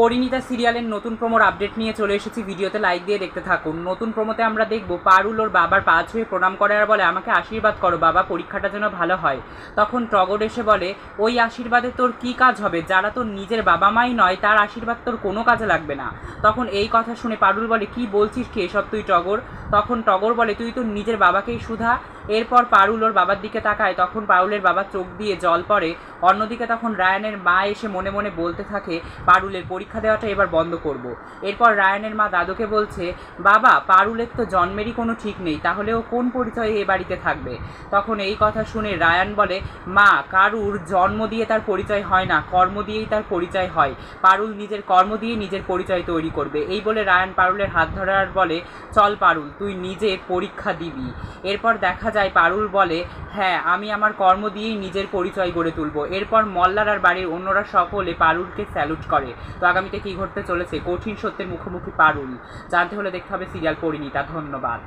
পরিণীতা সিরিয়ালের নতুন প্রোমোর আপডেট নিয়ে চলে এসেছি ভিডিওতে লাইক দিয়ে দেখতে থাকুন। নতুন প্রমোতে আমরা দেখব, পারুল ওর বাবার পা ছুঁয়ে প্রণাম করে আর বলে, আমাকে আশীর্বাদ করো বাবা, পরীক্ষাটা যেন ভালো হয়। তখন টগর এসে বলে, ওই আশীর্বাদে তোর কি কাজ হবে? যারা তোর নিজের বাবা মাই নয়, তার আশীর্বাদ তোর কোনো কাজে লাগবে না। তখন এই কথা শুনে পারুল বলে, কি বলছিস কি এসব তুই টগর? তখন টগর বলে, তুই তোর নিজের বাবাকেই সুধা। এরপর পারুল ওর বাবার দিকে তাকায়। তখন পারুলের বাবা চোখ দিয়ে জল পড়ে। অন্যদিকে তখন রায়ানের মা এসে মনে মনে বলতে থাকে, পারুলের পরীক্ষা দেওয়াটা এবার বন্ধ করব। এরপর রায়ানের মা দাদুকে বলছে, বাবা, পারুলের তো জন্মেরই কোনো ঠিক নেই, তাহলে ও কোন পরিচয়ে এ বাড়িতে থাকবে? তখন এই কথা শুনে রায়ান বলে, মা, কারুর জন্ম দিয়ে তার পরিচয় হয় না, কর্ম দিয়েই তার পরিচয় হয়। পারুল নিজের কর্ম দিয়ে নিজের পরিচয় তৈরি করবে। এই বলে রায়ান পারুলের হাত ধরার বলে, চল পারুল তুই নিজে পরীক্ষা দিবি। এরপর দেখা যায় পারুল বলে হ্যাঁ আমি আমার কর্ম দিয়েই নিজের পরিচয় গড়ে তুলব। এরপর মল্লার আর বাড়ির অন্যরা সকলে পারুলকে স্যালুট করে। তো আগামীতে কী ঘটতে চলেছে? কঠিন সত্যের মুখোমুখি পারুল। জানতে হলে দেখতে হবে সিরিয়াল পরিণীতা ধন্যবাদ।